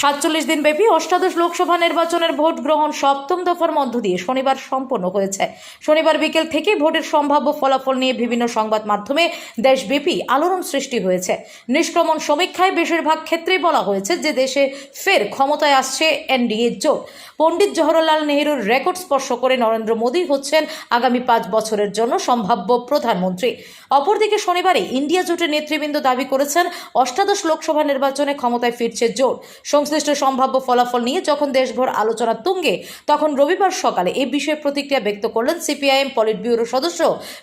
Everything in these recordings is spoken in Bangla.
সাতচল্লিশ দিন ব্যাপী অষ্টাদশ লোকসভা নির্বাচনের ভোট গ্রহণ সপ্তম দফার মধ্য দিয়ে শনিবার সম্পন্ন হয়েছে। শনিবার বিকেল থেকে ভোটের সম্ভাব্য ফলাফল নিয়ে বিভিন্ন সংবাদ মাধ্যমে দেশব্যাপী আলোড়ন সৃষ্টি হয়েছে। নিষ্ক্রমণ সমীক্ষায় বেশিরভাগ ক্ষেত্রেই বলা হয়েছে যে দেশে ফের ক্ষমতায় আসছে এনডিএ জোট। পণ্ডিত জওহরলাল নেহরুর রেকর্ড স্পর্শ করে নরেন্দ্র মোদী হচ্ছেন আগামী পাঁচ বছরের জন্য সম্ভাব্য প্রধানমন্ত্রী। অপরদিকে শনিবারে ইন্ডিয়া জোটের নেতৃবৃন্দ দাবি করেছেন, অষ্টাদশ লোকসভা নির্বাচনে ক্ষমতায় ফিরছে জোট। সংশ্লিষ্ট সম্ভাব্য ফলাফল নিয়ে যখন দেশভর আলোচনা তুঙ্গে, তখন রবিবার সকালে এই বিষয়ে প্রতিক্রিয়া ব্যক্ত করলেন সিপিআইএম পলিট ব্যুরো সদস্য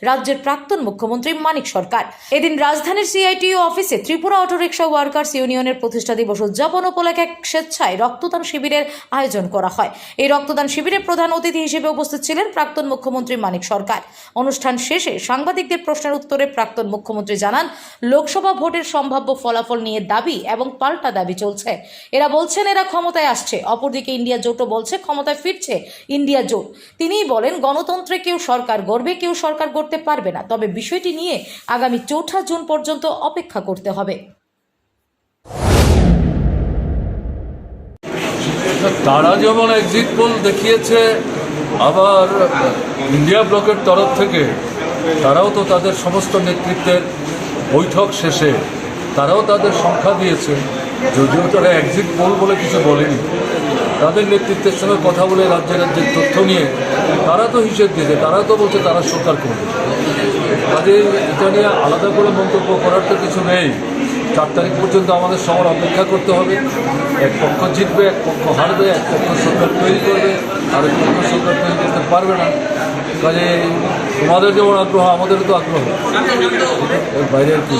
রাজ্যের প্রাক্তন মুখ্যমন্ত্রী মানিক সরকার। এদিন রাজধানীর সিআইটিইউ অফিসে ত্রিপুরা অটোরিকশা ওয়ার্কার্স ইউনিয়নের প্রতিষ্ঠা দিবস উদযাপন উপলক্ষে স্বেচ্ছায় রক্তদান শিবিরের আয়োজন করা হয়। এই রক্তদান শিবিরে প্রধান অতিথি হিসেবে উপস্থিত ছিলেন প্রাক্তন মুখ্যমন্ত্রী মানিক সরকার। অনুষ্ঠান শেষে সাংবাদিকদের প্রশ্নের উত্তরে প্রাক্তন মুখ্যমন্ত্রী জানান, লোকসভা ভোটের সম্ভাব্য ফলাফল নিয়ে দাবি এবং পাল্টা দাবি চলছে। এরা বলছেন এরা ক্ষমতায় আসছে। অপরদিকে ইন্ডিয়া জোটও বলছে ক্ষমতায় ফিরছে ইন্ডিয়া জোট। তিনিই বলেন, গণতন্ত্রে কেউ সরকার গড়বে, কেউ সরকার গড়তে পারবে না। তবে বিষয়টি নিয়ে আগামী চৌঠা জুন পর্যন্ত অপেক্ষা করতে হবে। তারা যেমন এক্সিট পোল দেখিয়েছে, আবার ইন্ডিয়া ব্লকের তরফ থেকে, তারাও তো তাদের সমস্ত নেতৃত্বের বৈঠক শেষে, তারাও তাদের সংখ্যা দিয়েছে। যদিও তারা এক্সিট পোল বলে কিছু বলেনি। তাদের নেতৃত্বের সঙ্গে কথা বলে রাজ্যে রাজ্যের তথ্য নিয়ে তারা তো হিসেব দিয়েছে, তারা তো বলছে তারা সরকার করবে। কাজে এটা নিয়ে আলাদা করে মন্তব্য করার তো কিছু নেই। চার তারিখ পর্যন্ত আমাদের সবার অপেক্ষা করতে হবে। এক পক্ষ জিতবে, এক পক্ষ হারবে, এক পক্ষ সরকার তৈরি করবে আর এক পক্ষ সরকার তৈরি করতে পারবে না। কাজে তোমাদের যেমন আগ্রহ, আমাদেরও তো আগ্রহ। বাইরে কি?